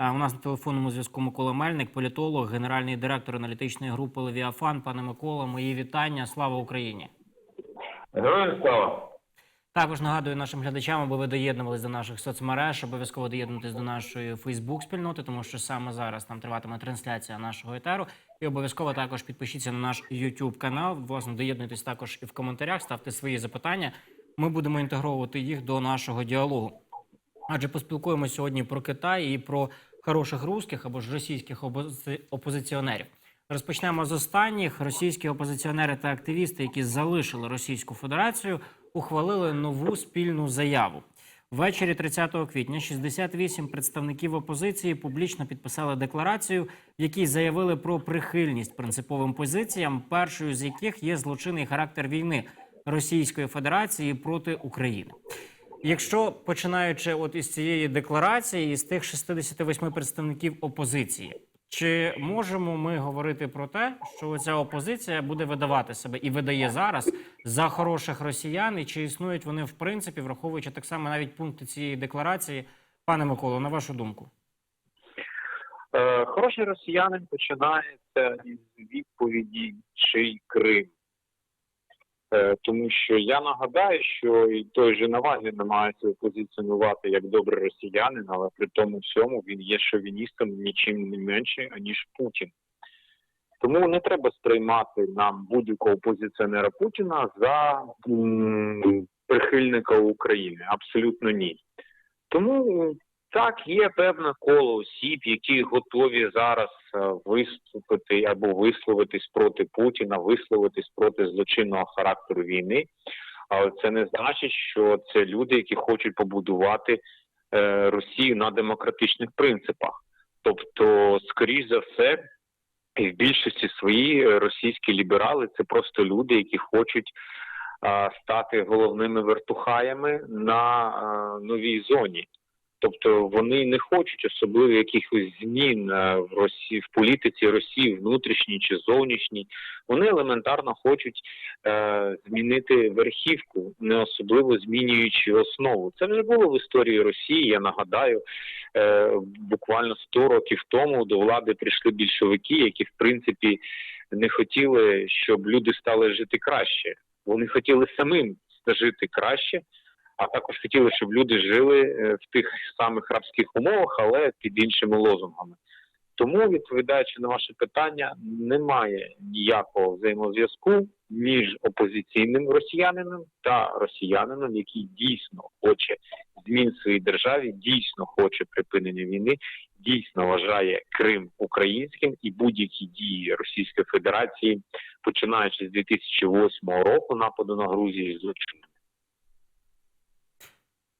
У нас на телефонному зв'язку Микола Мельник, політолог, генеральний директор аналітичної групи Левіафан. Пане Микола, мої вітання. Слава Україні! Героям слава! Також нагадую нашим глядачам, аби ви доєднувались до наших соцмереж, обов'язково доєднуйтесь до нашої Фейсбук-спільноти, тому що саме зараз там триватиме трансляція нашого етеру. І обов'язково також підпишіться на наш YouTube канал. Власне, доєднуйтесь також і в коментарях, ставте свої запитання. Ми будемо інтегровувати їх до нашого діалогу. Адже поспілкуємося сьогодні про Китай і про хороших русських або ж російських опози- опозиціонерів. Розпочнемо з останніх. Російські опозиціонери та активісти, які залишили Російську Федерацію, ухвалили нову спільну заяву. Ввечері 30 квітня 68 представників опозиції публічно підписали декларацію, в якій заявили про прихильність принциповим позиціям, першою з яких є злочинний характер війни Російської Федерації проти України. Якщо починаючи от із цієї декларації, із тих 68 представників опозиції, чи можемо ми говорити про те, що ця опозиція буде видавати себе і видає зараз за хороших росіян, і чи існують вони в принципі, враховуючи так само навіть пункти цієї декларації, пане Миколо, на вашу думку? Е, хороший росіянин починається із відповіді чий Крим. Е, тому що я нагадаю, що і той же Навальний намагається позиціонувати як добрий росіянин, але при тому всьому він є шовіністом нічим не менше, аніж Путін. Тому не треба сприймати нам будь-якого опозиціонера Путіна за м, прихильника України. Абсолютно ні. Тому так, є певне коло осіб, які готові зараз е, виступити або висловитись проти Путіна, висловитись проти злочинного характеру війни. Але це не значить, що це люди, які хочуть побудувати е, Росію на демократичних принципах. Тобто, скоріш за все, і в більшості свої російські ліберали це просто люди, які хочуть стати головними вертухаями на новій зоні. Тобто вони не хочуть особливо якихось змін е, в Росії в політиці Росії, внутрішній чи зовнішній. Вони елементарно хочуть е, змінити верхівку, не особливо змінюючи основу. Це вже було в історії Росії. Я нагадаю, е, буквально 100 років тому до влади прийшли більшовики, які в принципі не хотіли, щоб люди стали жити краще. Вони хотіли самим жити краще а також хотіли, щоб люди жили е, в тих самих рабських умовах, але під іншими лозунгами. Тому, відповідаючи на ваше питання, немає ніякого взаємозв'язку між опозиційним росіянином та росіянином, який дійсно хоче змін в своїй державі, дійсно хоче припинення війни, дійсно вважає Крим українським і будь-які дії Російської Федерації, починаючи з 2008 року нападу на Грузію, злочинними.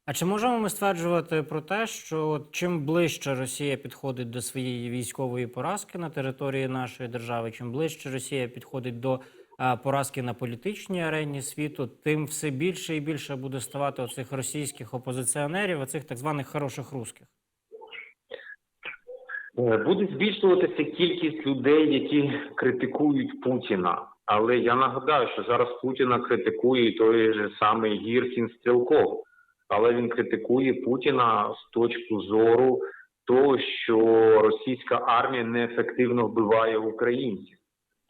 А чи можемо ми стверджувати про те, що чим ближче Росія підходить до своєї військової поразки на території нашої держави, чим ближче Росія підходить до поразки на політичній арені світу, тим все більше і більше буде ставати оцих російських опозиціонерів, оцих так званих хороших русських? Е, Буде збільшуватися кількість людей, які критикують Путіна. Але я нагадаю, що зараз Путіна критикує той же самий Гіркін Стрілков. Але він критикує Путіна з точки зору того, що російська армія неефективно вбиває українців.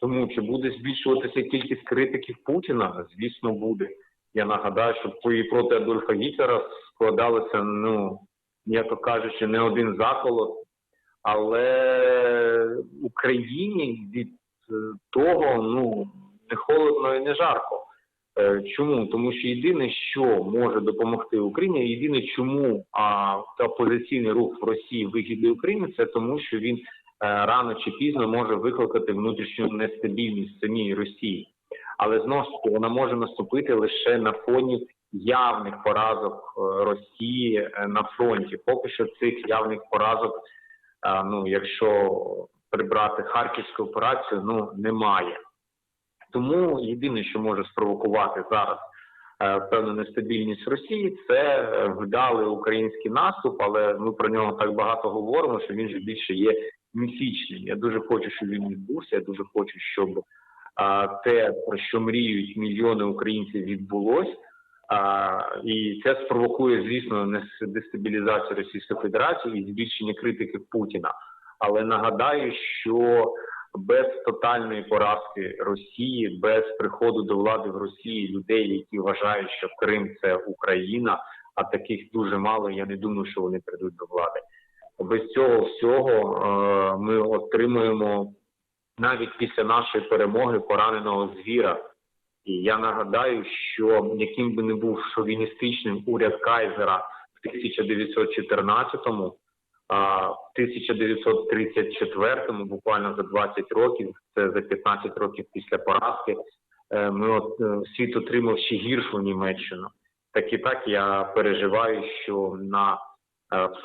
Тому чи буде збільшуватися кількість критиків Путіна? Звісно, буде. Я нагадаю, що і проти Адольфа Гітлера складалося, ну м'яко кажучи, не один заколот. Але Україні від е, того ну не холодно і не жарко. Е, Чому? Тому що єдине, що може допомогти Україні, єдине, чому а, опозиційний рух в Росії вигідний Україні, це тому, що він е, рано чи пізно може викликати внутрішню нестабільність самій Росії. Але знову ж таки вона може наступити лише на фоні явних поразок е, Росії на фронті. Поки що цих явних поразок, ну якщо прибрати харківську операцію, ну немає. Тому єдине, що може спровокувати зараз е, певну нестабільність Росії, це е, вдалий український наступ, але ми про нього так багато говоримо, що він же більше є міфічним. Я дуже хочу, щоб він відбувся. Я дуже хочу, щоб е, те, про що мріють мільйони українців, відбулось. А, і це спровокує, звісно, дестабілізацію Російської Федерації і збільшення критики Путіна. Але нагадаю, що без тотальної поразки Росії, без приходу до влади в Росії людей, які вважають, що Крим це Україна, а таких дуже мало. Я не думаю, що вони прийдуть до влади. Без цього всього е, ми отримуємо навіть після нашої перемоги пораненого звіра. І я нагадаю, що яким би не був шовіністичним уряд Кайзера в 1914-му, а в 1934-му, буквально за 20 років, це за 15 років після поразки, е, ми от е, світ отримав ще гіршу Німеччину. Так і так я переживаю, що на е,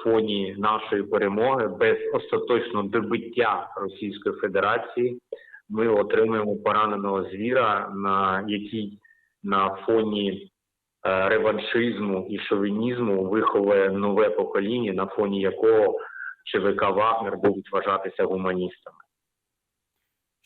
фоні нашої перемоги без остаточного добиття Російської Федерації ми отримуємо пораненого звіра, на який на фоні реваншизму і шовінізму виховує нове покоління, на фоні якого ЧВК Вагнер будуть вважатися гуманістами.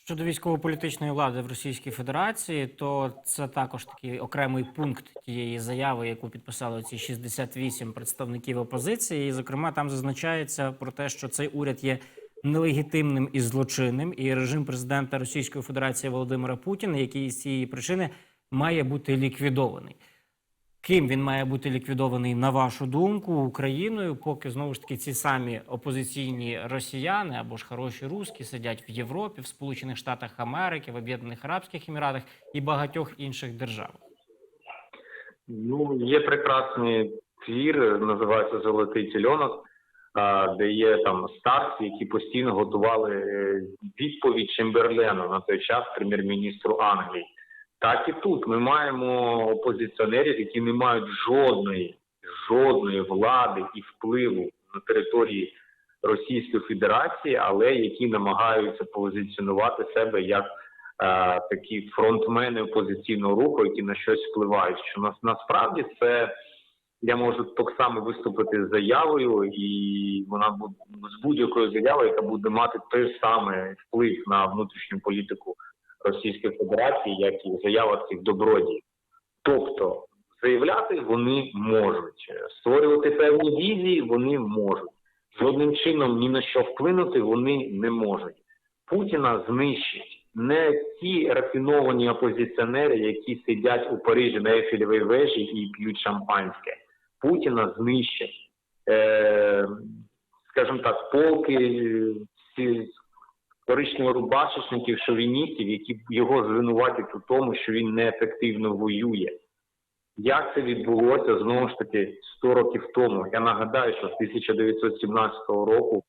Щодо військово-політичної влади в Російській Федерації, то це також такий окремий пункт тієї заяви, яку підписали ці 68 представників опозиції. І, зокрема, там зазначається про те, що цей уряд є нелегітимним і злочинним, і режим президента Російської Федерації Володимира Путіна, який з цієї причини має бути ліквідований. Ким він має бути ліквідований, на вашу думку, Україною, поки знову ж таки ці самі опозиційні росіяни або ж хороші руски сидять в Європі, в Сполучених Штатах Америки, в Об'єднаних Арабських Еміратах і багатьох інших державах. Ну, є прекрасний твір, називається Золотий тільонок, де є там старці, які постійно готували е, відповідь Чемберлену на той час прем'єр-міністру Англії. Так і тут ми маємо опозиціонерів, які не мають жодної, жодної влади і впливу на території Російської Федерації, але які намагаються позиціонувати себе як е, такі фронтмени опозиційного руху, які на щось впливають. Що нас насправді це я можу так само виступити з заявою, і вона буде з будь-якою заявою, яка буде мати той самий вплив на внутрішню політику Російської Федерації, як і заява цих добродіїв. Тобто заявляти вони можуть, створювати певні візії вони можуть. Жодним чином ні на що вплинути вони не можуть. Путіна знищить не ті рафіновані опозиціонери, які сидять у Парижі на Ейфелевій вежі і п'ють шампанське. Путіна знищать, е, скажімо так, полки е, коричнево-рубашечників, шовіністів, які його звинуватять у тому, що він неефективно воює. Як це відбулося знову ж таки 100 років тому? Я нагадаю, що з 1917 року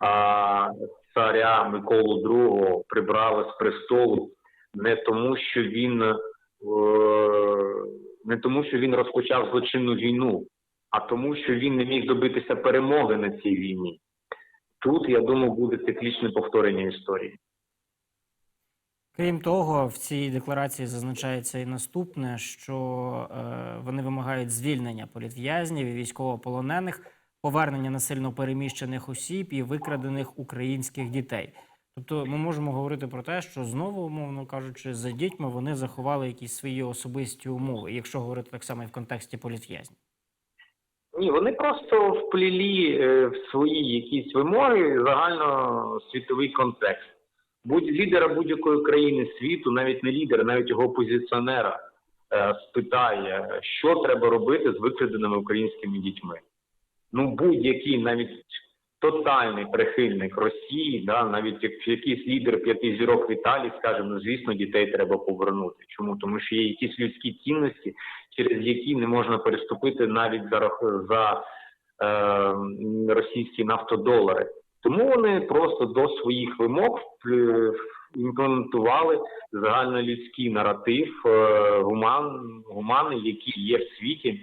а, царя Миколу II прибрали з престолу не тому, що він е, не тому, що він розпочав злочинну війну, а тому, що він не міг добитися перемоги на цій війні. Тут я думаю, буде циклічне повторення історії. Крім того, в цій декларації зазначається і наступне, що е, вони вимагають звільнення політв'язнів і військовополонених, повернення насильно переміщених осіб і викрадених українських дітей. Тобто, ми можемо говорити про те, що знову, умовно кажучи, за дітьми вони заховали якісь свої особисті умови, якщо говорити так само і в контексті політв'язнів. Ні, вони просто вплілі е, в свої якісь вимоги загальносвітовий контекст. Будь лідера будь-якої країни світу, навіть не лідера, навіть його опозиціонера, е, спитає, що треба робити з викраденими українськими дітьми. Ну, будь-який навіть тотальний прихильник Росії, да, навіть як якийсь лідер п'яти зірок в Італії скаже, ну звісно, дітей треба повернути. Чому? Тому що є якісь людські цінності, через які не можна переступити навіть за за е, російські нафтодолари. Тому вони просто до своїх вимог е, імплементували загальнолюдський наратив е, гуман, гумани, які є в світі,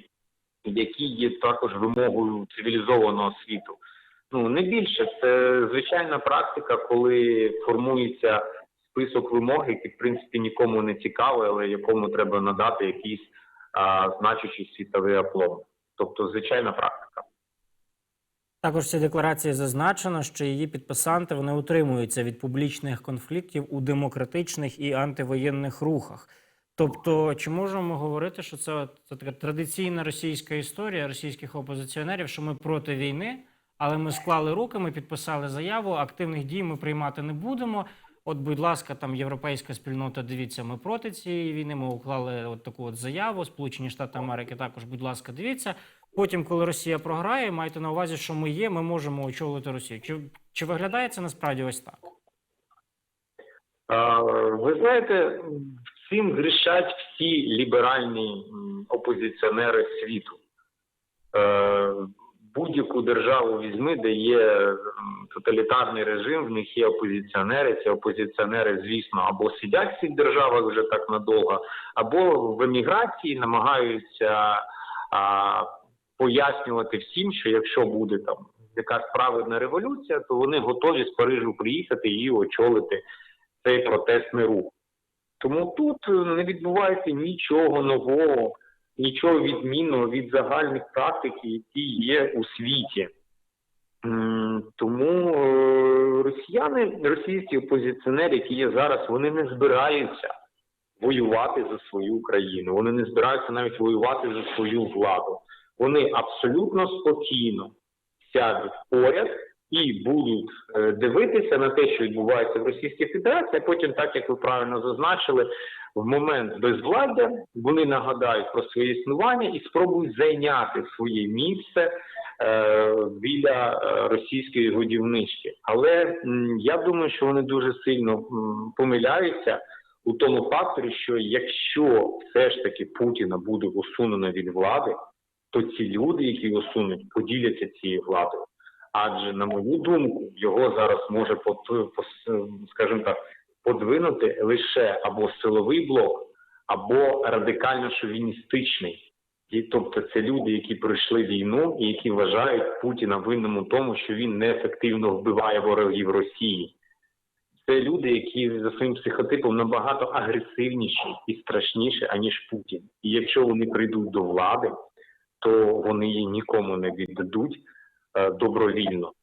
які є також вимогою цивілізованого світу. Ну не більше це звичайна практика, коли формується список вимог, який в принципі нікому не цікавий, але якому треба надати якийсь а, значущий світовий аплом. Тобто звичайна практика. Також в цій декларації зазначено, що її підписанти вони утримуються від публічних конфліктів у демократичних і антивоєнних рухах. Тобто, чи можемо говорити, що це, це така традиційна російська історія російських опозиціонерів, що ми проти війни, але ми склали руки, ми підписали заяву, активних дій ми приймати не будемо. От, будь ласка, там європейська спільнота, дивіться, ми проти цієї війни. Ми уклали от таку от заяву. Сполучені Штати Америки також, будь ласка, дивіться. Потім, коли Росія програє, майте на увазі, що ми є, ми можемо очолити Росію. Чи, чи виглядає це насправді ось так? Ви знаєте, цим грішать всі ліберальні опозиціонери світу. Будь-яку державу візьми, де є тоталітарний режим, в них є опозиціонери. Ці опозиціонери, звісно, або сидять в цих державах вже так надовго, або в еміграції намагаються а, пояснювати всім, що якщо буде там якась праведна революція, то вони готові з Парижу приїхати і очолити цей протестний рух. Тому тут е, не відбувається нічого нового, нічого відмінного від загальних практик, які є у світі. Тому е, росіяни, російські опозиціонери, які є зараз, вони не збираються воювати за свою країну. Вони не збираються навіть воювати за свою владу. Вони абсолютно спокійно сядуть поряд і будуть е, дивитися на те, що відбувається в Російській Федерації. Потім, так як ви правильно зазначили, в момент безвладдя вони нагадають про своє існування і спробують зайняти своє місце е, біля е, російської годівнички. Але м, я думаю, що вони дуже сильно м, помиляються у тому факторі, що якщо все ж таки Путіна буде усунено від влади, то ці люди, які його сунуть, поділяться цією владою. Адже, на мою думку, його зараз може пот- скажімо так, подвинути лише або силовий блок, або радикально шовіністичний. І, тобто це люди, які пройшли війну і які вважають Путіна винним у тому, що він неефективно вбиває ворогів Росії. Це люди, які за своїм психотипом набагато агресивніші і страшніші, аніж Путін. І якщо вони прийдуть до влади, то вони її нікому не віддадуть добровільно.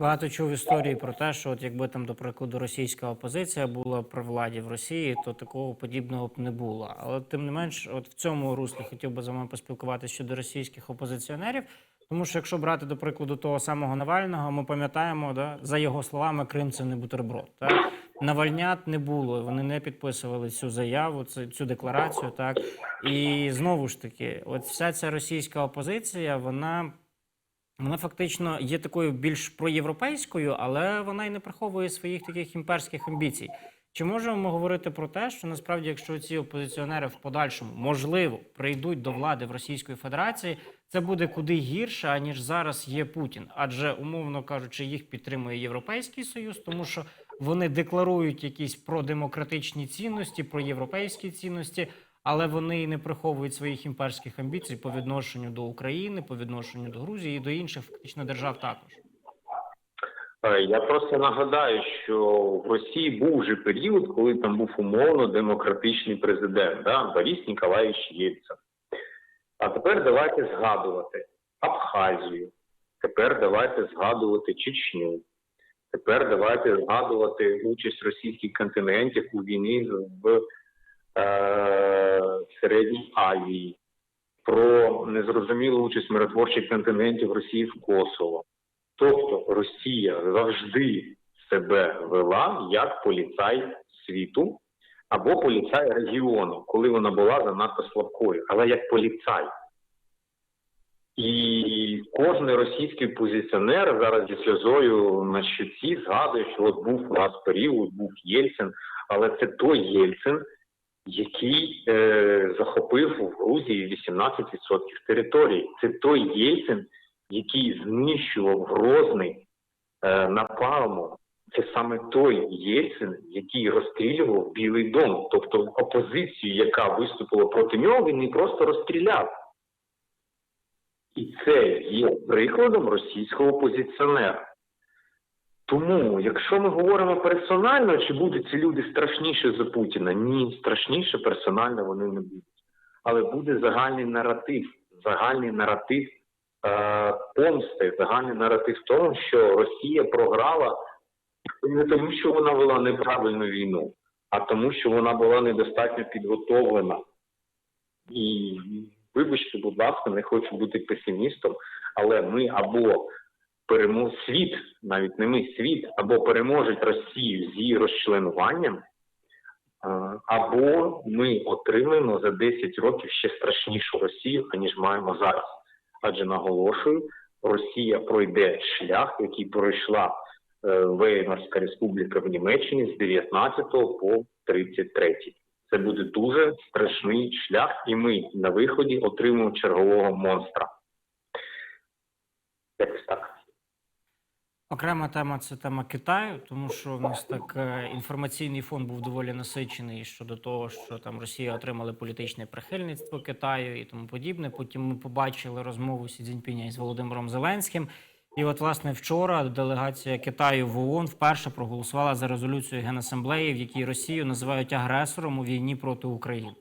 Багато чув історії про те, що от якби там, до прикладу, російська опозиція була при владі в Росії, то такого подібного б не було. Але тим не менш, от в цьому руслі хотів би з вами поспілкуватися щодо російських опозиціонерів. Тому що якщо брати до прикладу того самого Навального, ми пам'ятаємо, да, за його словами, Крим це не бутерброд. Так? Навальнят не було, вони не підписували цю заяву, цю, цю декларацію. Так і знову ж таки, от вся ця російська опозиція, вона вона фактично є такою більш проєвропейською, але вона й не приховує своїх таких імперських амбіцій. Чи можемо ми говорити про те, що насправді, якщо ці опозиціонери в подальшому можливо прийдуть до влади в Російської Федерації, це буде куди гірше, аніж зараз є Путін? Адже, умовно кажучи, їх підтримує Європейський Союз, тому що вони декларують якісь продемократичні цінності, проєвропейські цінності, але вони не приховують своїх імперських амбіцій по відношенню до України, по відношенню до Грузії і до інших фактично держав також. Е, Я просто нагадаю, що в Росії був вже період, коли там був умовно демократичний президент, да? Борис Ніколаєвич Єльцин. А тепер давайте згадувати Абхазію, тепер давайте згадувати Чечню, тепер давайте згадувати участь російських континентів у війні в е, Середній Азії, про незрозумілу участь миротворчих континентів Росії в Косово. Тобто Росія завжди себе вела як поліцай світу або поліцай регіону, коли вона була занадто слабкою, але як поліцай. І кожен російський позиціонер зараз зі сльозою на щоці згадує, що от був у нас період, був Єльцин, але це той Єльцин, який е, захопив в Грузії 18% території. Це той Єльцин, який знищував Грозний е, напалмом. Це саме той Єльцин, який розстрілював Білий дом. Тобто опозицію, яка виступила проти нього, він не просто розстріляв. І це є прикладом російського опозиціонера. Тому, якщо ми говоримо персонально, чи будуть ці люди страшніші за Путіна? Ні, страшніше персонально вони не будуть. Але буде загальний наратив, загальний наратив е, помсти, загальний наратив тому, що Росія програла не тому, що вона вела неправильну війну, а тому, що вона була недостатньо підготовлена. І вибачте, будь ласка, не хочу бути песимістом, але ми або перемо світ, навіть не ми, світ, або переможуть Росію з її розчленуванням, або ми отримаємо за 10 років ще страшнішу Росію, аніж маємо зараз. Адже наголошую, Росія пройде шлях, який пройшла е, Веймарська республіка в Німеччині з 19 по 33. Це буде дуже страшний шлях, і ми на виході отримуємо чергового монстра. Якось так. Окрема тема це тема Китаю, тому що в нас так е, інформаційний фон був доволі насичений щодо того, що там Росія отримала політичне прихильництво Китаю і тому подібне. Потім ми побачили розмову Сі Цзіньпіня із Володимиром Зеленським. І от, власне, вчора делегація Китаю в ООН вперше проголосувала за резолюцію Генасамблеї, в якій Росію називають агресором у війні проти України.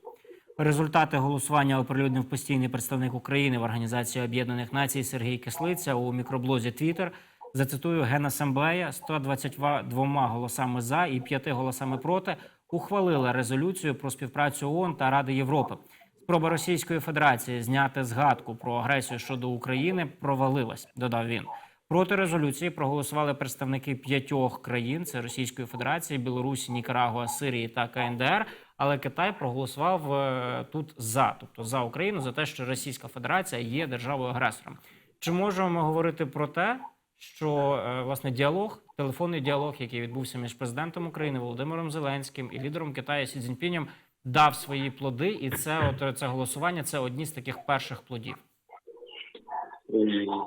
Результати голосування оприлюднив постійний представник України в Організації Об'єднаних Націй Сергій Кислиця у мікроблозі Twitter. Зацитую Генасамблея 122 голосами за і 5 голосами проти ухвалила резолюцію про співпрацю ООН та Ради Європи. Спроба Російської Федерації зняти згадку про агресію щодо України провалилась. Додав він. Проти резолюції проголосували представники п'ятьох країн: це Російської Федерації, Білорусі, Нікарагуа, Сирії та КНДР. Але Китай проголосував е, тут за, тобто за Україну, за те, що Російська Федерація є державою агресором. Чи можемо ми говорити про те, що е, власне діалог, телефонний діалог, який відбувся між президентом України Володимиром Зеленським і лідером Китаю Сі Цзіньпінем, дав свої плоди, і це от це голосування це одні з таких перших плодів.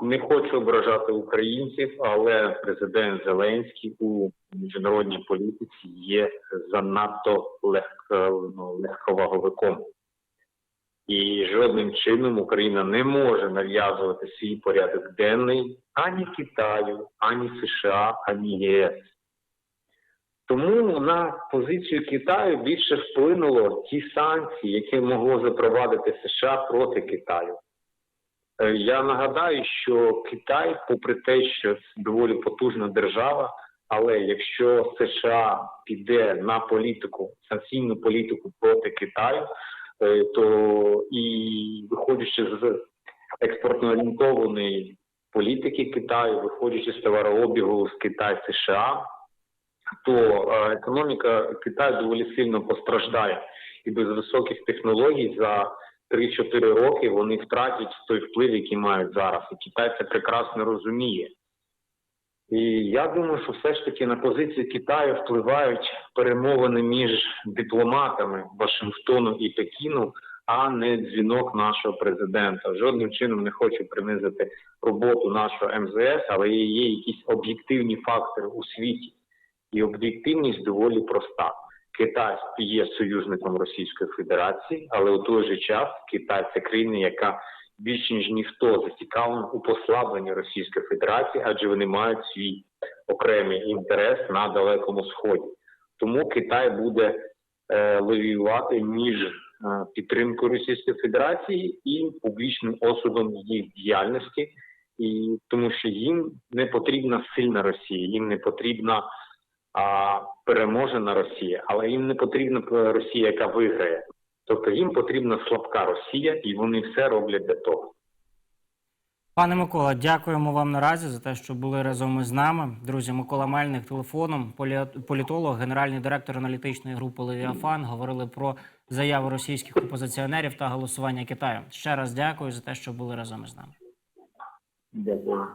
Не хочу ображати українців, але президент Зеленський у міжнародній політиці є занадто ну, легковаговиком. І жодним чином Україна не може нав'язувати свій порядок денний ані Китаю, ані США, ані ЄС. Тому на позицію Китаю більше вплинуло ті санкції, які могло запровадити США проти Китаю. Е, Я нагадаю, що Китай, попри те, що доволі потужна держава, але якщо США піде на політику, санкційну політику проти Китаю, е, то і виходячи з експортно орієнтованої політики Китаю, виходячи з товарообігу з Китай США, то е, економіка Китаю доволі сильно постраждає, і без високих технологій за 3-4 роки вони втратять той вплив, який мають зараз. І Китай це прекрасно розуміє. І я думаю, що все ж таки на позицію Китаю впливають перемовини між дипломатами Вашингтону і Пекіну, а не дзвінок нашого президента. Жодним чином не хочу принизити роботу нашого МЗС, але є якісь об'єктивні фактори у світі. І об'єктивність доволі проста. Китай є союзником Російської Федерації, але у той же час Китай це країна, яка більш ніж ніхто зацікавлена у послабленні Російської Федерації, адже вони мають свій окремий інтерес на далекому сході. Тому Китай буде е, лавіювати між е, підтримкою Російської Федерації і публічним осудом їх діяльності, і тому що їм не потрібна сильна Росія, їм не потрібна а, переможена Росія, але їм не потрібна Росія, яка виграє. Тобто їм потрібна слабка Росія, і вони все роблять для того. Пане Микола, дякуємо вам наразі за те, що були разом із нами. Друзі, Микола Мельник телефоном, полі- політолог, генеральний директор аналітичної групи Левіафан, говорили про заяву російських опозиціонерів та голосування Китаю. Ще раз дякую за те, що були разом із нами. Дякую.